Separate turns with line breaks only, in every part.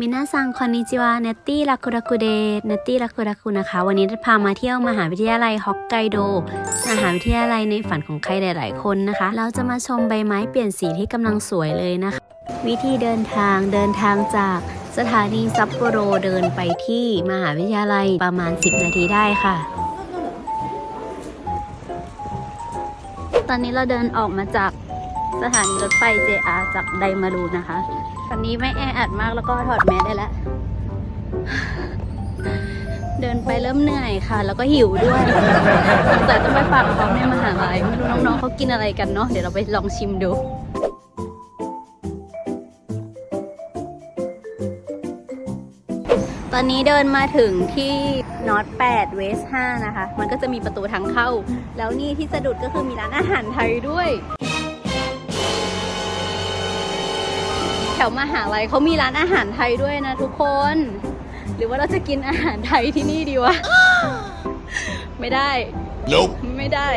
มินาซังคอนนิจิวาเนตตี้รักุรักุเดเนตตี้รักุรักุนะคะ วันนี้พามาเที่ยวมหาวิทยาลัยฮอกไกโด มหาวิทยาลัยในฝันของใครหลาย ๆ คนนะคะ เราจะมาชมใบไม้เปลี่ยนสีที่กำลังสวยเลยนะคะ วิธีเดินทางเดินทางจากสถานีซัปโปโรเดินไปที่มหาวิทยาลัยประมาณ 10 นาทีได้ค่ะ อนนี้เราเดินออกมาจากสถานีรถไฟ JR จากไดมารูนะคะ ตอนนี้ไม่แออัดมากแล้วก็ถอดแมสได้แล้ว เดินไปเริ่มเหนื่อยค่ะ แล้วก็หิวด้วยสงสัยต้องไปฝากเขาในมหาลัยไม่รู้น้องๆเขากินอะไรกันเนาะ เดี๋ยวเราไปลองชิมดูตอนนี้เดินมาถึงที่ นอต8เวส5นะคะ มันก็จะมีประตูทางเข้า แล้วนี่ที่สะดุดก็คือมีร้านอาหารไทยด้วย แถวมหาลัยเขามีร้านอาหารไทยด้วยนะทุกคน หรือว่าเราจะกินอาหารไทยที่นี่ดีวะ ไม่ได้
Nope.
ไม่ได้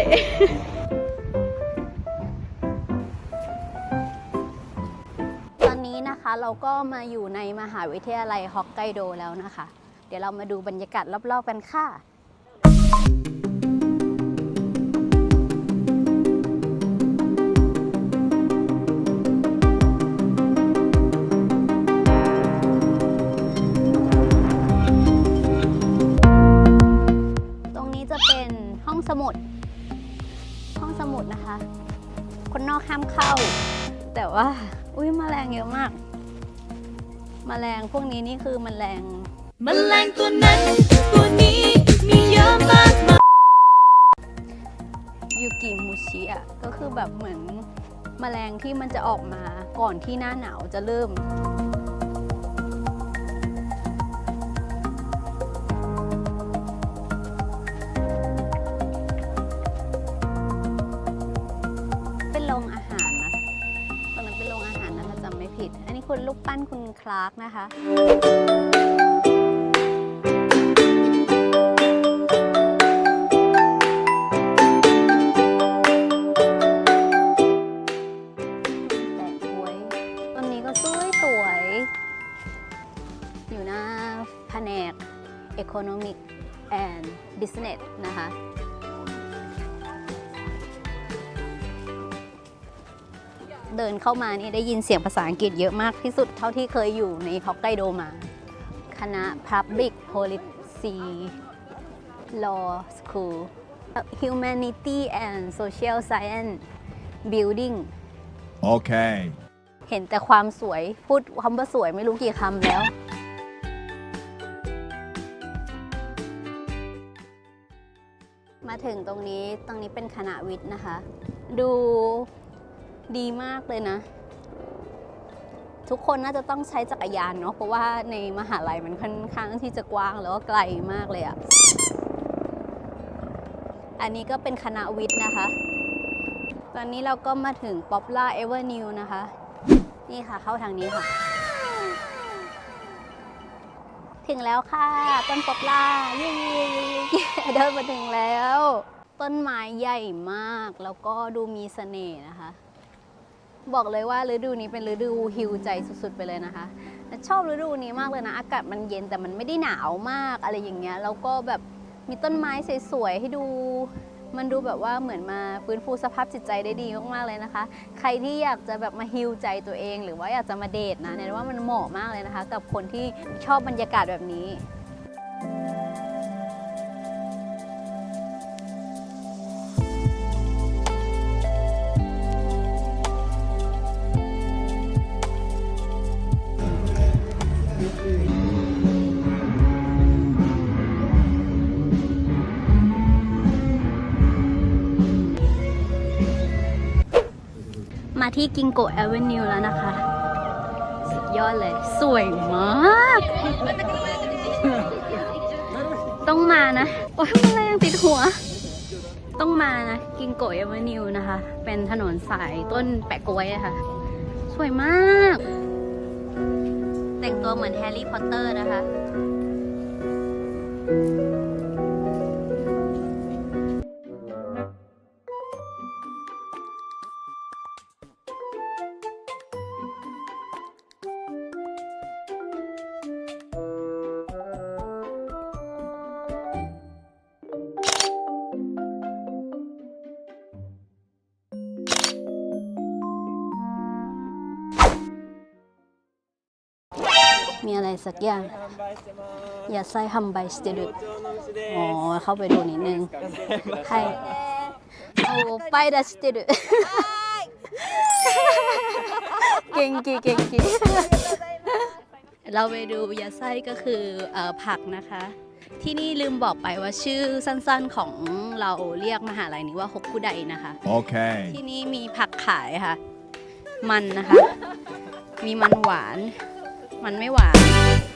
ตอนนี้นะคะเราก็มาอยู่ในมหาวิทยาลัยฮอกไกโดแล้วนะคะ เดี๋ยวเรามาดูบรรยากาศรอบๆกันค่ะตรงนี้จะเป็นห้องสมุด ห้องสมุดนะคะ คนนอกห้ามเข้า แต่ว่า อุ้ยแมลงเยอะมากแมลงพวกนี้นี่คือแมลง
มแมลงตัวนั้น ตัวนี้มีเยอะมากมาย
ยูกิมูชิอะก็คือแบบเหมือนแมลงที่มันจะออกมาก่อนที่หน้าหนาวจะเริ่ม เป็นโรงอาหารนะตอนนั้นเป็นโรงอาหารนะถ้าจำไม่ผิด อันนี้คุณลูกปั้นคุณคลาร์กนะคะ Economic and Business นะคะ เดินเข้ามานี่ได้ยินเสียงภาษาอังกฤษเยอะมากที่สุดเท่าที่เคยอยู่ในฮอกไกโดมา คณะ Public Policy Law School Humanity and Social Science Building
Okay.
เห็นแต่ความสวยพูดคำว่าสวยไม่รู้กี่คำแล้ว ถึงตรงนี้ตรงนี้เป็นคณะวิทย์นะคะ ดูดีมากเลยนะ ทุกคนน่าจะต้องใช้จักรยานเนาะเพราะว่าในมหาลัยมันค่อนข้างที่จะกว้างแล้วก็ไกลมากเลยอะอันนี้ก็เป็นคณะวิทย์นะคะ ตอนนี้เราก็มาถึง Poplar Avenue นะคะ นี่ค่ะเข้าทางนี้ค่ะ ถึงแล้วค่ะ ต้นป๊อปล่าเย้เดินมาถึงแล้ว ต้นไม้ใหญ่มากแล้วก็ดูมีเสน่ห์นะคะ บอกเลยว่าฤดูนี้เป็นฤดูฮิวใจสุดๆไปเลยนะคะ ชอบฤดูนี้มากเลยนะ อากาศมันเย็นแต่มันไม่ได้หนาวมากอะไรอย่างเงี้ยแล้วก็แบบมีต้นไม้สวยๆให้ดู มันดูแบบว่าเหมือนมาฟื้นฟูสภาพจิตใจได้ดีมากๆเลยนะคะ ใครที่อยากจะแบบมาฮิลใจตัวเอง หรือว่าอยากจะมาเดทนะเนี่ยว่ามันเหมาะมากเลยนะคะ กับคนที่ชอบบรรยากาศแบบนี้ มาที่กิงโกแอเวนิวแล้วนะคะ สุดยอดเลย สวยมาก ต้องมานะ โอ้ยแรงติดหัว ต้องมานะกิงโกแอเวนิวนะคะ เป็นถนนสายต้นแปะกล้วยะค่ะสวยมาก แต่งตัวเหมือนแฮร์รี่พอตเตอร์นะคะ สักอย่าง อย่าใส่ฮัมไบสเตดุอ๋อ เข้าไปดูนิดนึงให้โอ้ไปดัสเตดุเก่งกีเก่งกีเราไปดูยาไส้ก็คือเออผักนะคะ ที่นี่ลืมบอกไปว่าชื่อสั้นๆของเราเรียกมหาลัยนี้ว่าฮกคุไดนะคะ
Okay.
ที่นี่มีผักขายค่ะ มันนะคะ มีมันหวาน มันไม่หวาน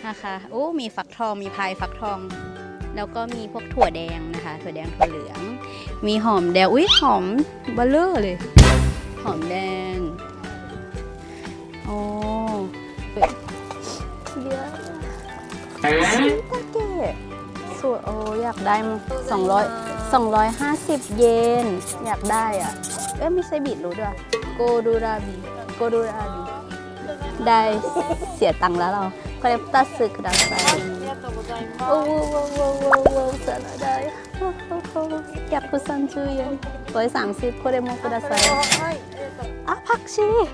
นะคะโอ้มีฟักทองมีพายฟักทอง แล้วก็มีพวกถั่วแดงนะคะ ถั่วแดงถั่วเหลือง มีหอมแดงอุ้ยหอมเบลเลอร์เลย หอมแดงโอ้เยอะชิตาเกะสวยโอ้อยากได้สองร้อยสองร้อยห้าสิบเยน อยากได้อะ เอ้ยไม่ใช่บิดรู้ด้วยโกดูราบีโกดูรา ได้เสียตังค์แล้วเราこれ2つくださいおおおおおおお皿だよ130円これ30これもくださいあパクチー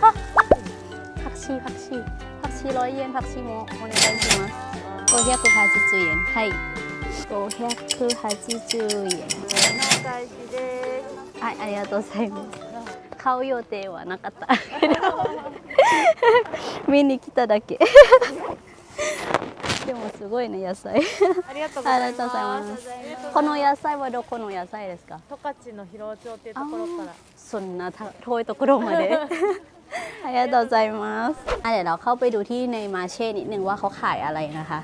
あパクチーパクチーパクチー100円パクチーもお願いします580円はい580円はい、ありがとうございます。 買う予定はなかった。見に来ただけ。でもすごいね野菜。
ありがとう
ありがとうございます。この野菜はどこの野菜ですか。
十勝の広尾町っていうところから
そんな遠いところまで。ありがとうございますอ่ะเดี๋ยวเราเข้าไปดูที่ในมาเช่นิดนึงว่าเขาขายอะไรนะคะ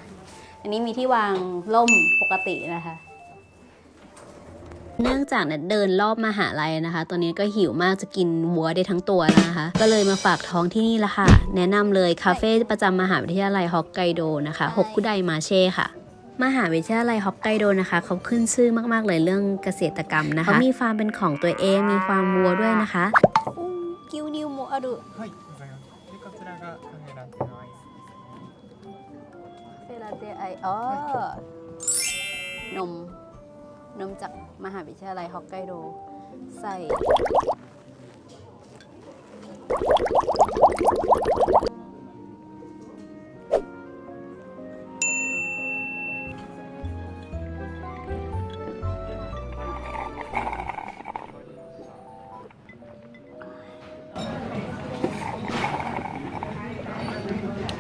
อันนี้มีที่วางล่มปกตินะคะ เนื่องจากเดินรอบมาหาลัยนะคะ ตอนนี้ก็หิวมากจะกินวัวได้ทั้งตัวนะคะ ก็เลยมาฝากท้องที่นี่ละค่ะ แนะนำเลยคาเฟ่ประจำมหาวิทยาลัยฮอกไกโดนะคะฮกุไดมาเช่ค่ะมหาวิทยาลัยฮอกไกโดนะคะเขาขึ้นชื่อมากๆเลยเรื่องเกษตรกรรมนะคะเขามีฟาร์มเป็นของตัวเองมีฟาร์มวัวด้วยนะคะกิวนิวโมอารุเฟลาเตไออ๋นม นมจากมหาวิทยาลัยฮอกไกโด ใส่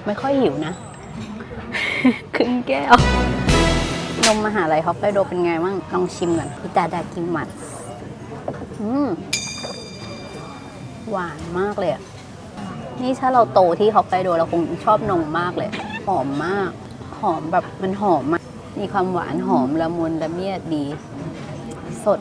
ไม่ค่อยหิวนะ ครึ่งแก้ว มมหาลัยฮอกไกโดเป็นไงบ้างลองชิมก่อนอิตาดากิมัตอืมหวานมากเลยอะนี่ถ้าเราโตที่ฮอกไกโดเราคงชอบนมมากเลย หอมมาก หอมแบบมันหอมมากมีความหวานหอมละมุนละเมียดดี สด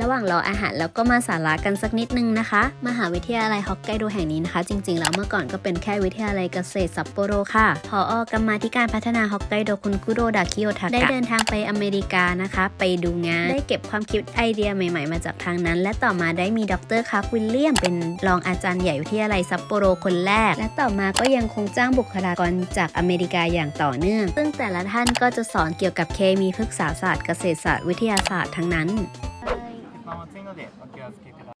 ระหว่างรออาหารแล้วก็มาสาระกันสักนิดนึงนะคะ มหาวิทยาลัยฮอกไกโดแห่งนี้นะคะ จริงๆ แล้วเมื่อก่อนก็เป็นแค่วิทยาลัยเกษตรซัปโปโรค่ะพออกรรมาธิการพัฒนาฮอกไกโดคุณคุโรดาคิโอทากะได้เดินทางไปอเมริกานะคะ ไปดูงาน ได้เก็บความคิดไอเดียใหม่ๆ มาจากทางนั้น และต่อมาได้มีดรคาร์วิลเลียมเป็นรองอาจารย์ใหญ่วิทยาลัยซัปโปโรคนแรก และต่อมาก็ยังคงจ้างบุคลากรจากอเมริกาอย่างต่อเนื่อง ซึ่งแต่ละท่านก็จะสอนเกี่ยวกับเคมีพฤกษาศาสตร์เกษตรศาสตร์วิทยาศาสตร์ทั้งนั้น
鉄板熱いのでお気をつけください。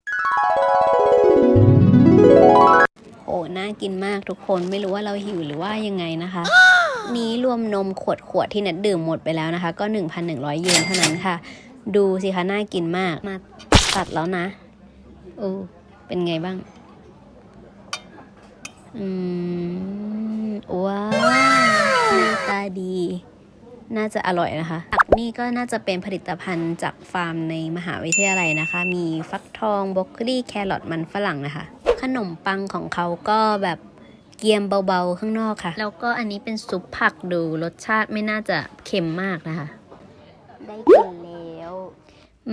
โอ้ น่ากินมากทุกคนไม่รู้ว่าเราหิวหรือว่ายังไงนะคะ นี้รวมนมขวดขวดๆที่นัดดื่มหมดไปแล้วนะคะ ก็ 1,100 เยนเท่านั้นค่ะ ดูสิคะ น่ากินมาก มาตัดแล้วนะโอ้เป็นไงบ้าง อืม ว้าวหน้าตาดี น่าจะอร่อยนะคะผัก นี่ก็น่าจะเป็นผลิตภัณฑ์จากฟาร์มในมหาวิทยาลัยนะคะ มีฟักทองบรอกโคลีแครอทมันฝรั่งนะคะ ขนมปังของเขาก็แบบเกรียมเบาๆข้างนอกค่ะ แล้วก็อันนี้เป็นซุปผักดูรสชาติไม่น่าจะเค็มมากนะคะ ได้กินแล้ว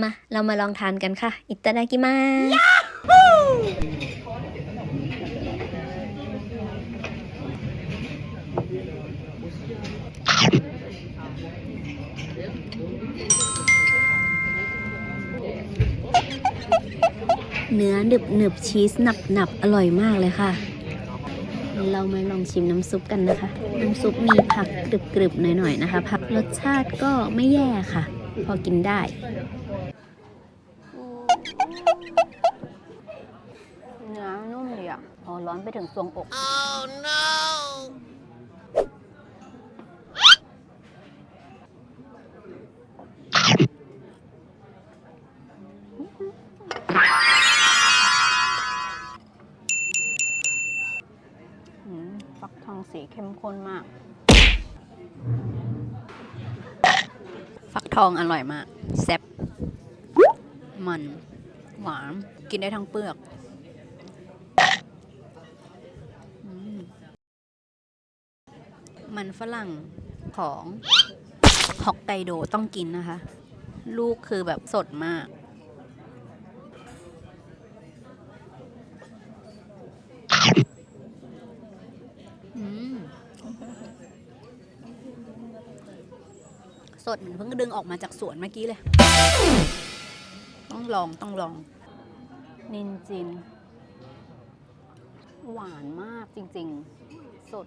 มา เรามาลองทานกันค่ะ อิตาดากิมา เนื้อหนึบหนึบๆชีสหนับหนับๆอร่อยมากเลยค่ะ เรามาลองชิมน้ำซุปกันนะคะ น้ำซุปมีผักกรึบๆหน่อยๆนะคะ ผักรสชาติก็ไม่แย่ค่ะ พอกินได้เนื้อนุ่มดีอะอ๋อร้อนไปถึงทรวงอกอื เข้มข้นมาก ฟักทองอร่อยมาก แซ่บ มัน หวาน กินได้ทั้งเปลือกมมันฝรั่งของฮอกไกโดต้องกินนะคะ ลูกคือแบบสดมาก สดเหมือนเพิ่งดึงออกมาจากสวนเมื่อกี้เลย ต้องลองต้องลอง นินจิน หวานมากจริง ๆ สด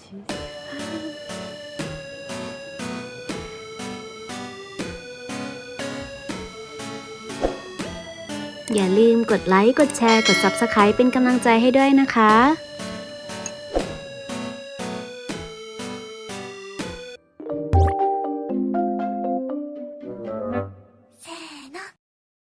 ชีส
อย่าลืมกดไลค์ กดแชร์ กด Subscribe เป็นกำลังใจให้ด้วยนะคะ